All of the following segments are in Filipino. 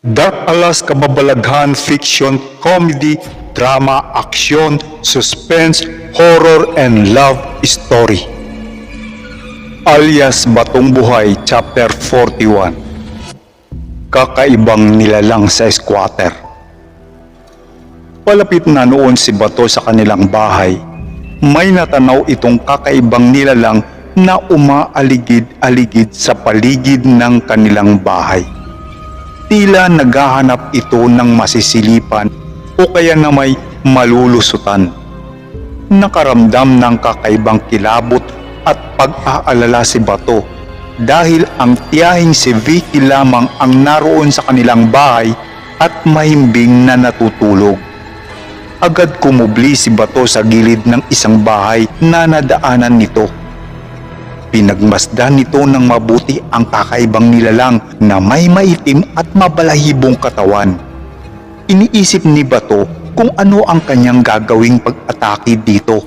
Dark Alas Kababalaghan Fiction Comedy Drama Action Suspense Horror and Love Story. Alias Batong Buhay Chapter 41 Kakaibang nilalang sa squatter. Palapit na noon si Bato sa kanilang bahay, may natanaw itong kakaibang nilalang na umaaligid-aligid sa paligid ng kanilang bahay tila naghahanap ito ng masisilipan o kaya na may malulusutan. Nakaramdam ng kakaibang kilabot at pag-aalala si Bato dahil ang tiyahing si Vicky lamang ang naroon sa kanilang bahay at mahimbing na natutulog. Agad kumubli si Bato sa gilid ng isang bahay na nadaanan nito. Pinagmasdan nito ng mabuti ang kakaibang nilalang na may maitim at mabalahibong katawan. Iniisip ni Bato kung ano ang kanyang gagawing pag-atake dito.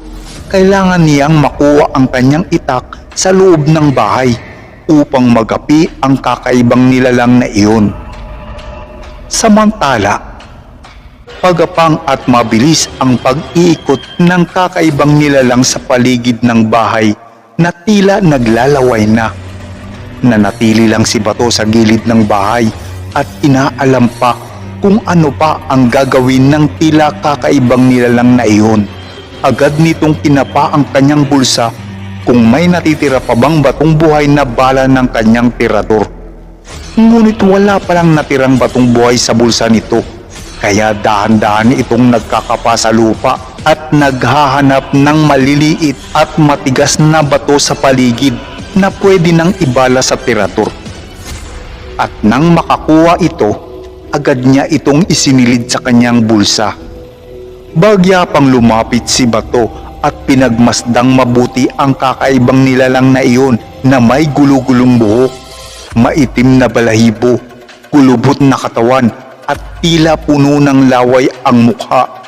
Kailangan niyang makuha ang kanyang itak sa loob ng bahay upang magapi ang kakaibang nilalang na iyon. Samantala, pagapang at mabilis ang pag-iikot ng kakaibang nilalang sa paligid ng bahay na tila naglalaway na. Nanatili lang si Bato sa gilid ng bahay at inaalam pa kung ano pa ang gagawin ng tila kakaibang nilalang na iyon. Agad nitong kinapa ang kanyang bulsa kung may natitira pa bang batong buhay na bala ng kanyang tirador. Ngunit wala palang natirang batong buhay sa bulsa nito. Kaya dahan-dahan itong nagkakapa sa lupa at naghahanap ng maliliit at matigas na bato sa paligid na pwede nang ibala sa tirador. At nang makakuha ito, agad niya itong isinilid sa kanyang bulsa. Bagya pang lumapit si Bato at pinagmasdang mabuti ang kakaibang nilalang na iyon na may gulugulong buhok, maitim na balahibo, kulubot na katawan at tila puno ng laway ang mukha.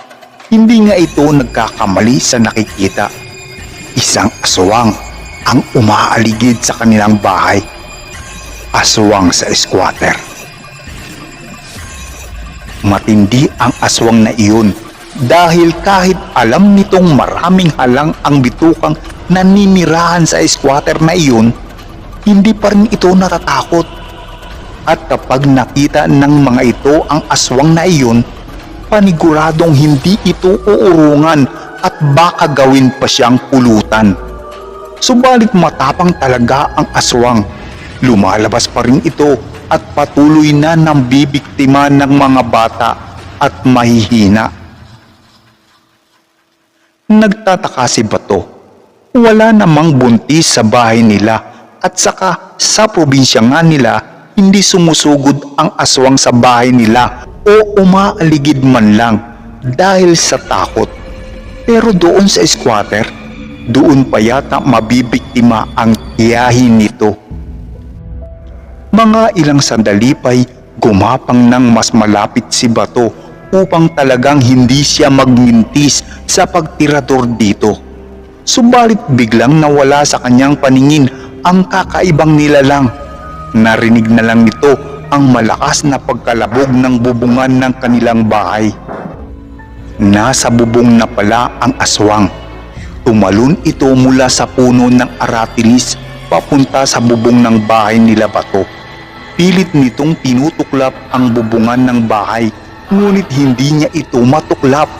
Hindi nga ito nagkakamali sa nakikita. Isang aswang ang umaaligid sa kanilang bahay. Aswang sa squatter. Matindi ang aswang na iyon dahil kahit alam nitong maraming halang ang bitukang naninirahan sa squatter na iyon, hindi pa rin ito natatakot. At kapag nakita ng mga ito ang aswang na iyon, paniguradong hindi ito uurungan at baka gawin pa siyang pulutan. Subalit matapang talaga ang aswang. Lumalabas pa rin ito at patuloy na nang bibiktima ng mga bata at mahihina. Nagtataka si Bato. Wala namang buntis sa bahay nila at saka sa probinsya nga nila hindi sumusugod ang aswang sa bahay nila o umaaligid man lang dahil sa takot. Pero doon sa squatter, doon pa yata mabibiktima ang tiyahin nito. Mga ilang sandali pa'y gumapang ng mas malapit si Bato upang talagang hindi siya magmintis sa pagtirador dito. Subalit biglang nawala sa kanyang paningin ang kakaibang nilalang. Narinig na lang nito ang malakas na pagkalabog ng bubungan ng kanilang bahay. Nasa bubong na pala ang aswang. Tumalon ito mula sa puno ng aratilis papunta sa bubong ng bahay nila Bato. Pilit nitong tinutuklap ang bubungan ng bahay ngunit hindi niya ito matuklap.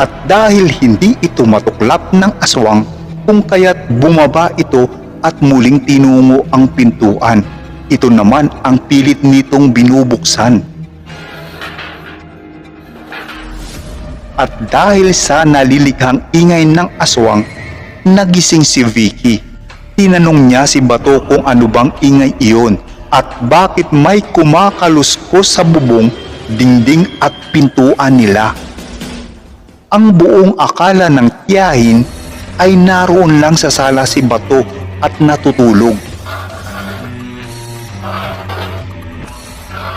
At dahil hindi ito matuklap ng aswang, kung kaya't bumaba ito at muling tinungo ang pintuan. Ito naman ang pilit nitong binubuksan. At dahil sa nalilikhang ingay ng aswang, nagising si Vicky. Tinanong niya si Bato kung ano bang ingay iyon at bakit may kumakaluskos sa bubong, dingding at pintuan nila. Ang buong akala ng tiyahin ay naroon lang sa sala si Bato at natutulog.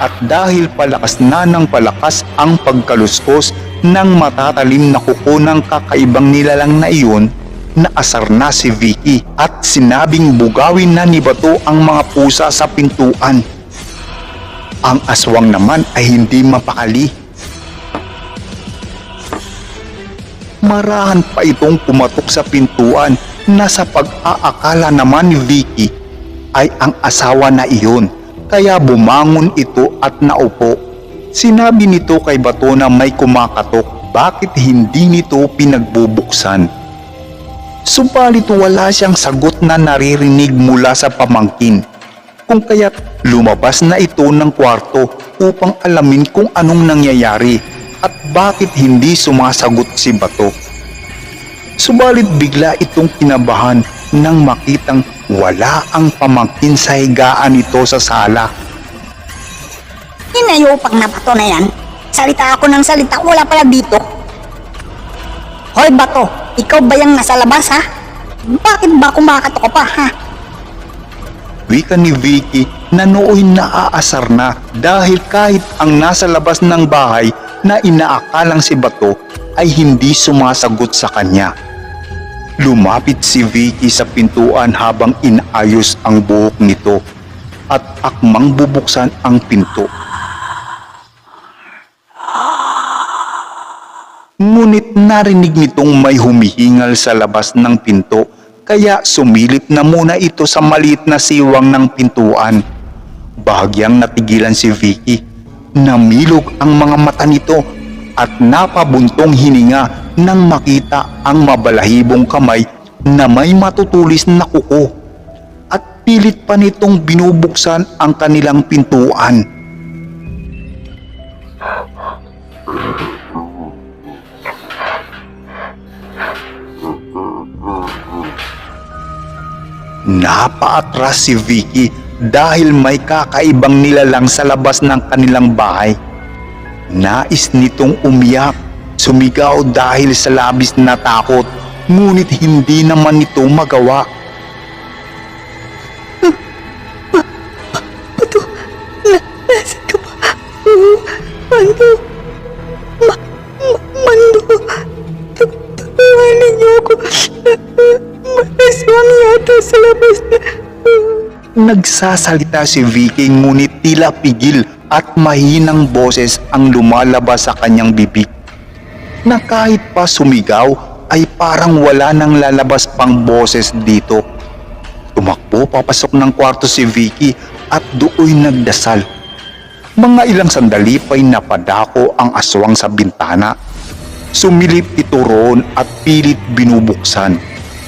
At dahil palakas na ng palakas ang pagkaluskos ng matatalim na kuko ng kakaibang nilalang na iyon, naasar na si Vicky at sinabing bugawin na ni Bato ang mga pusa sa pintuan. Ang aswang naman ay hindi mapakali. Marahan pa itong pumatok sa pintuan na sa pag-aakala naman ni Vicky ay ang asawa na iyon kaya bumangon ito at naupo. Sinabi nito kay Bato na may kumakatok bakit hindi nito pinagbubuksan. Subalit wala siyang sagot na naririnig mula sa pamangkin. Kung kaya't lumabas na ito ng kwarto upang alamin kung anong nangyayari at bakit hindi sumasagot si Bato. Subalit bigla itong kinabahan nang makitang wala ang pamangkin sa higaan nito sa sala. Inayupang na bato na yan. Salita ako ng salita, wala pala dito. Hoy bato, ikaw ba yung nasa labas ha? Bakit ba kumakatok ka pa ha? Wika ni Vicky na nooy naaasar na dahil kahit ang nasa labas ng bahay na inaakalang si Bato ay hindi sumasagot sa kanya. Lumapit si Vicky sa pintuan habang inaayos ang buhok nito at akmang bubuksan ang pinto. Ngunit narinig nitong may humihingal sa labas ng pinto kaya sumilip na muna ito sa maliit na siwang ng pintuan. Bahagyang natigilan si Vicky. Namilog ang mga mata nito at napabuntong hininga nang makita ang mabalahibong kamay na may matutulis na kuko. At pilit pa nitong binubuksan ang kanilang pintuan. Napaatras si Vicky dahil may kakaibang nilalang sa labas ng kanilang bahay. Nais nitong umiyak, sumigaw dahil sa labis na takot, ngunit hindi naman ito magawa. Ka ba? Ma, ma, Mando. Tawanin niyo ako. Malaswang yata sa na. Nagsasalita si Vicky ngunit tila pigil at mahinang boses ang lumalabas sa kanyang bibig. Na kahit pa sumigaw ay parang wala nang lalabas pang boses dito. Tumakbo papasok ng kwarto si Vicky at dooy nagdasal. Mga ilang sandali pa'y napadako ang aswang sa bintana. Sumilip ito roon at pilit binubuksan.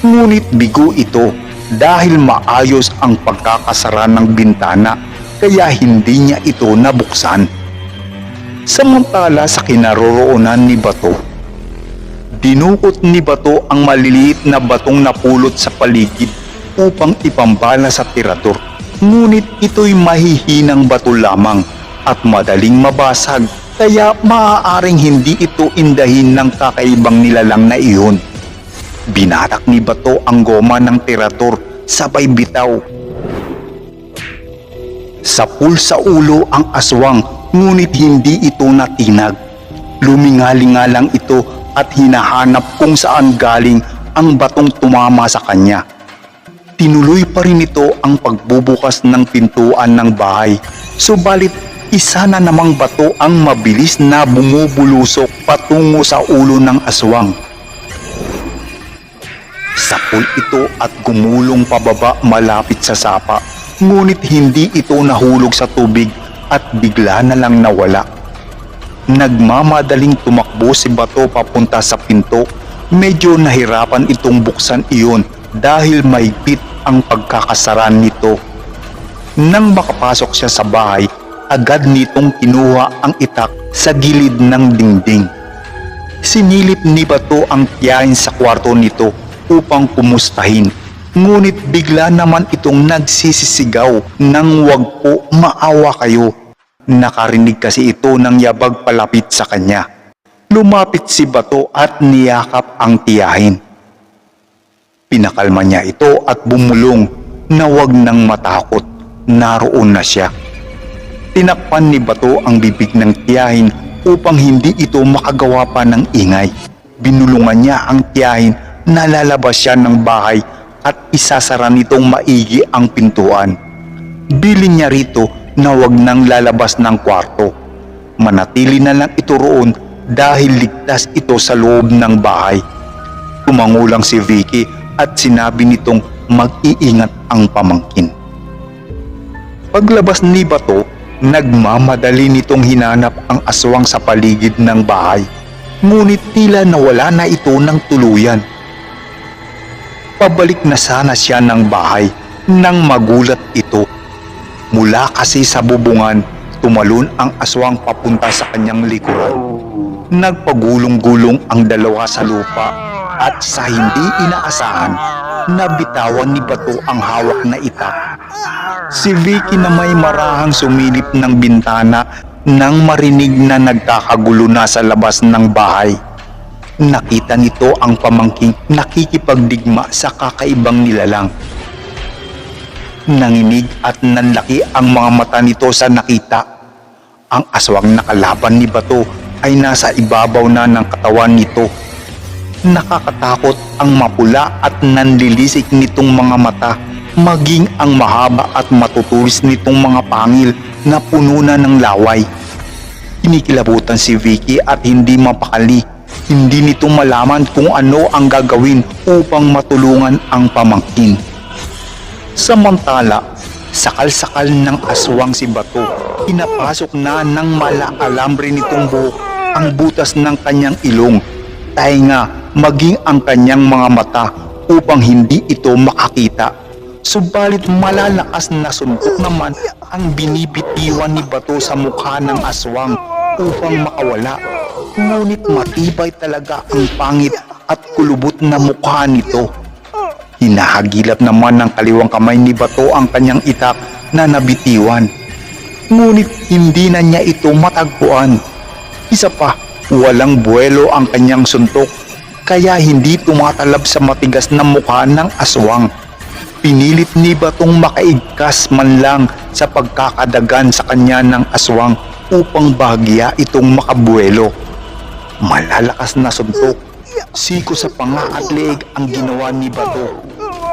Ngunit bigo ito dahil maayos ang pagkakasara ng bintana kaya hindi niya ito nabuksan. Samantala sa kinaroroonan ni Bato, dinukot ni Bato ang maliliit na batong napulot sa paligid upang ipambala sa tirador. Ngunit ito'y mahihinang bato lamang at madaling mabasag kaya maaaring hindi ito indahin ng kakaibang nilalang na iyon. Binatak ni Bato ang goma ng tirador sabay bitaw. Sapul sa ulo ang aswang ngunit hindi ito natinag. Lumingalinga lang ito at hinahanap kung saan galing ang batong tumama sa kanya. Tinuloy pa rin ito ang pagbubukas ng pintuan ng bahay. Subalit isa na namang bato ang mabilis na bumubulusok patungo sa ulo ng aswang. Sapul ito at gumulong pababa malapit sa sapa. Ngunit hindi ito nahulog sa tubig at bigla na lang nawala. Nagmamadaling tumakbo si Bato papunta sa pinto. Medyo nahirapan itong buksan iyon dahil mahigpit ang pagkakasaran nito. Nang makapasok siya sa bahay, agad nitong kinuha ang itak sa gilid ng dingding. Sinilip ni Bato ang tiyahin sa kwarto nito upang kumustahin. Ngunit bigla naman itong nagsisisigaw nang wag po maawa kayo. Nakarinig kasi ito ng yabag palapit sa kanya. Lumapit si Bato at niyakap ang tiyahin. Pinakalma niya ito at bumulong na wag nang matakot. Naroon na siya. Tinakpan ni Bato ang bibig ng tiyahin upang hindi ito makagawa pa ng ingay. Binulungan niya ang tiyahin na lalabas siya ng bahay at isasara nitong maigi ang pintuan. Bilin niya rito na wag nang lalabas ng kwarto. Manatili na lang ito roon dahil ligtas ito sa loob ng bahay. Tumangulang si Vicky at sinabi nitong mag-iingat ang pamangkin. Paglabas ni Bato, nagmamadali nitong hinanap ang aswang sa paligid ng bahay. Ngunit tila nawala na ito ng tuluyan. Pabalik na sana siya ng bahay nang magulat ito. Mula kasi sa bubungan, tumalon ang aswang papunta sa kanyang likuran. Nagpagulong-gulong ang dalawa sa lupa at sa hindi inaasahan, nabitawan ni Bato ang hawak na itak. Si Vicky na may marahang sumilip ng bintana nang marinig na nagkakagulo na sa labas ng bahay. Nakita nito ang pamangking nakikipagdigma sa kakaibang nilalang. Nanginig at nanlaki ang mga mata nito sa nakita. Ang aswang nakalaban ni Bato ay nasa ibabaw na ng katawan nito. Nakakatakot ang mapula at nanlilisik nitong mga mata maging ang mahaba at matutulis nitong mga pangil na puno na ng laway. Kinikilabutan si Vicky at hindi mapakali. Hindi nito malaman kung ano ang gagawin upang matulungan ang pamangkin. Samantala, sakal-sakal ng aswang si Bato, pinapasok na ng mala-alambre nitong buhok ang butas ng kanyang ilong, tainga, maging ang kanyang mga mata upang hindi ito makakita. Subalit malalakas na suntok naman ang binibitiwan ni Bato sa mukha ng aswang upang makawala. Ngunit matibay talaga ang pangit at kulubot na mukha nito. Hinahagilap naman ng kaliwang kamay ni Bato ang kanyang itak na nabitiwan. Ngunit hindi na niya ito matagpuan. Isa pa, walang buwelo ang kanyang suntok kaya hindi tumatalab sa matigas na mukha ng aswang. Pinilit ni Batong makaigkas man lang sa pagkakadagan sa kanya ng aswang upang bahagya itong makabuelo. Malalakas na suntok, siko sa panga at leeg ang ginawa ni Bato.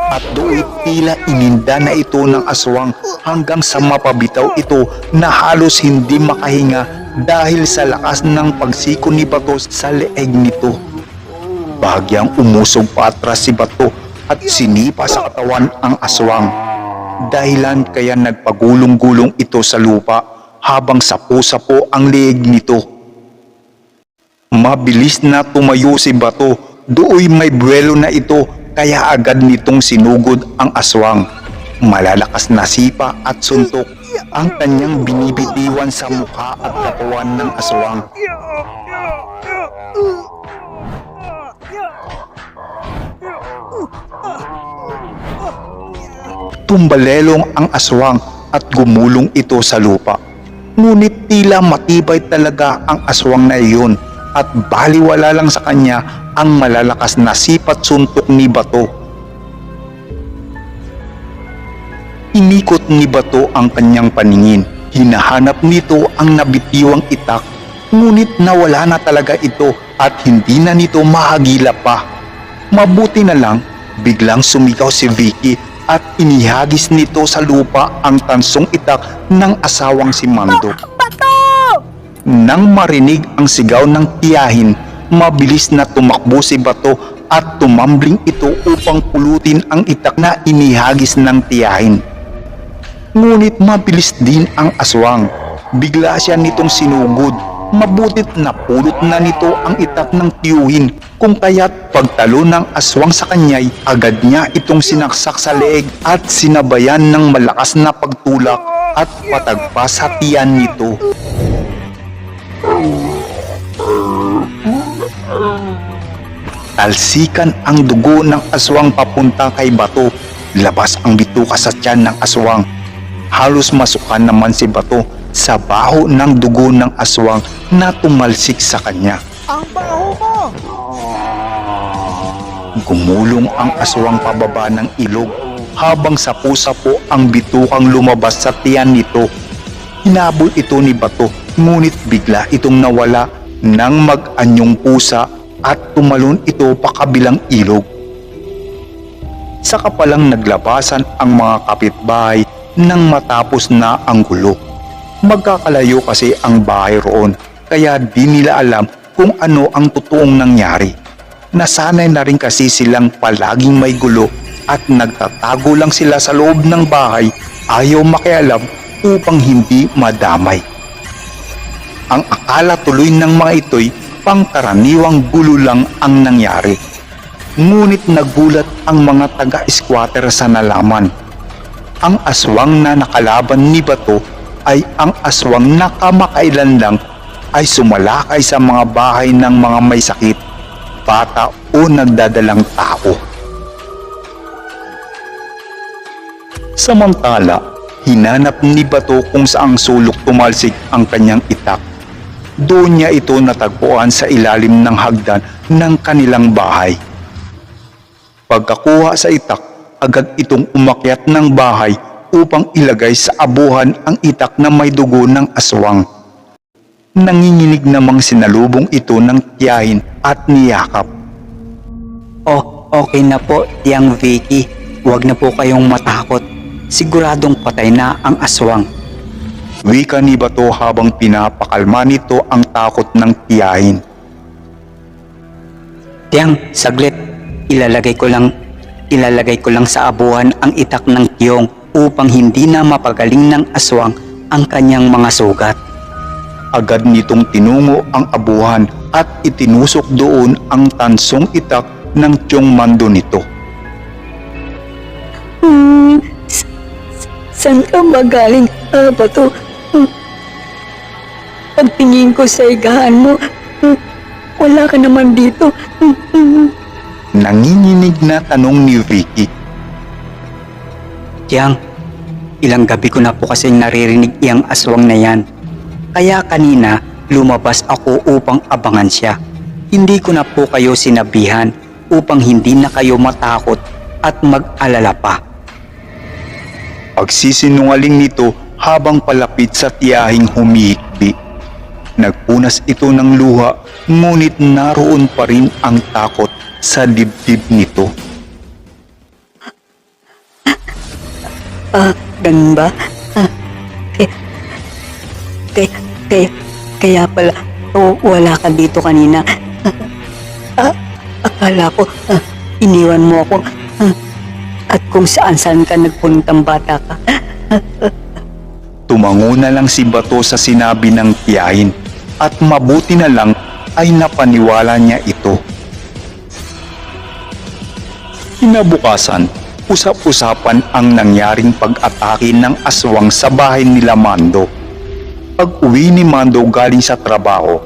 At doon tila ininda na ito ng aswang hanggang sa mapabitaw ito na halos hindi makahinga dahil sa lakas ng pagsiko ni Bato sa leeg nito. Bahagyang umusog pa atras si Bato at sinipa sa katawan ang aswang. Dahilan kaya nagpagulong-gulong ito sa lupa habang sapo-sapo ang leeg nito. Mabilis na tumayo si Bato, dooy may buwelo na ito kaya agad nitong sinugod ang aswang. Malalakas na sipa at suntok ang kanyang binibitiwan sa mukha at katawan ng aswang. Tumbalelong ang aswang at gumulong ito sa lupa. Ngunit tila matibay talaga ang aswang na iyon at baliwala lang sa kanya ang malalakas na sipat suntok ni Bato. Inikot ni Bato ang kanyang paningin. Hinahanap nito ang nabitiwang itak. Ngunit nawala na talaga ito at hindi na nito mahagila pa. Mabuti na lang, biglang sumigaw si Vicky at inihagis nito sa lupa ang tansong itak ng asawang si Mando. Nang marinig ang sigaw ng tiyahin, mabilis na tumakbo si Bato at tumambling ito upang pulutin ang itak na inihagis ng tiyahin. Ngunit mabilis din ang aswang. Bigla siya nitong sinugod. Mabutit na pulot na nito ang itak ng tiyuhin kung kaya't pagtalo ng aswang sa kanya'y agad niya itong sinaksak sa leeg at sinabayan ng malakas na pagtulak at patagpa sa tiyan nito. Talsikan ang dugo ng aswang papunta kay Bato Labas ang bituka sa tiyan ng aswang. Halos masukan naman si Bato sa baho ng dugo ng aswang na tumalsik sa kanya. Ang baho ko! Gumulong ang aswang pababa ng ilog habang sapu-sapo ang bitukang lumabas sa tiyan nito. Hinabol ito ni Bato ngunit bigla itong nawala ng mag-anyong pusa at tumalon ito pakabilang ilog. Saka palang naglabasan ang mga kapitbahay nang matapos na ang gulo. Magkakalayo kasi ang bahay roon kaya di nila alam kung ano ang totoong nangyari. Nasanay na rin kasi silang palaging may gulo at nagtatago lang sila sa loob ng bahay ayaw makialam upang hindi madamay. Ang akala tuloy ng mga ito'y pangkaraniwang gulo lang ang nangyari. Ngunit nagulat ang mga taga-squatter sa nalaman. Ang aswang na nakalaban ni Bato ay ang aswang na kamakailan lang ay sumalakay sa mga bahay ng mga may sakit, bata o nagdadalang tao. Samantala, hinanap ni Bato kung saang sulok tumalsik ang kanyang itak. Doon niya ito natagpuan sa ilalim ng hagdan ng kanilang bahay. Pagkakuha sa itak, agad itong umakyat ng bahay upang ilagay sa abuhan ang itak na may dugo ng aswang. Nanginginig namang sinalubong ito ng tiyahin at niyakap. Oh, okay na po, Tiang Vicky. Huwag na po kayong matakot. Siguradong patay na ang aswang. Wika ni Bato habang pinapakalma nito ang takot ng tiyahin. Tiang, saglit. Ilalagay ko lang, ilalagay ko lang sa abuhan ang itak ng tiyong upang hindi na mapagaling ng aswang ang kanyang mga sugat. Agad nitong tinungo ang abuhan at itinusok doon ang tansong itak ng tiyong mando nito. S- saan ka magaling, ah, Bato? Hmm. Pagtingin ko sa igahan mo, hmm, wala ka naman dito. Hmm. Nanginginig na tanong ni Vicky. Tiang, ilang gabi ko na po kasing naririnig iyang aswang na yan. Kaya kanina, lumabas ako upang abangan siya. Hindi ko na po kayo sinabihan upang hindi na kayo matakot at mag-alala pa. Pagsisinungaling nito habang palapit sa tiyahing humihikbi. Nagpunas ito ng luha ngunit naroon pa rin ang takot sa dibdib nito. Ah, ganun ba? Ah, kaya, kaya, kaya, pala, oh, wala ka dito kanina. Ah, akala ko, ah, iniwan mo ako. Ah, at kung saan saan ka nagpuntang bata ka. Tumango na lang si Bato sa sinabi ng tiyahin at mabuti na lang ay napaniwala niya ito. Kinabukasan, usap-usapan ang nangyaring pag-atake ng aswang sa bahay nila Mando. Pag uwi ni Mando galing sa trabaho,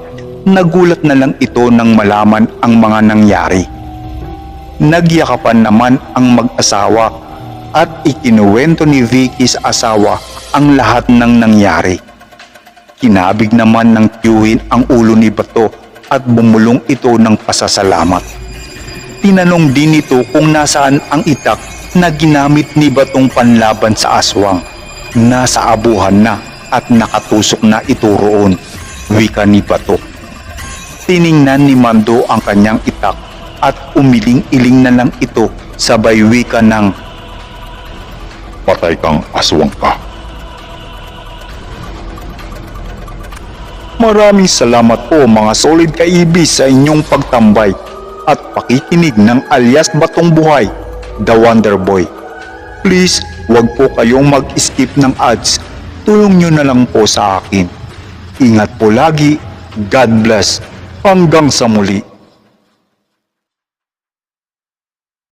nagulat na lang ito nang malaman ang mga nangyari. Nagyakapan naman ang mag-asawa at ikinuwento ni Vicky sa asawa ang lahat ng nangyari. Kinabig naman ng tiyuhin ang ulo ni Bato at bumulong ito ng pasasalamat. Tinanong din nito kung nasaan ang itak na ginamit ni Batong panlaban sa aswang. Nasa abuhan na at nakatusok na ito roon, wika ni Bato. Tiningnan ni Mando ang kanyang itak at umiling-iling na lang ito sabay wika ng Patay kang aswang ka. Maraming salamat po mga solid kaibis sa inyong pagtambay at pakikinig ng alias Batong Buhay, The Wonder Boy. Please, wag po kayong mag-skip ng ads. Tulong nyo na lang po sa akin. Ingat po lagi. God bless. Hanggang sa muli.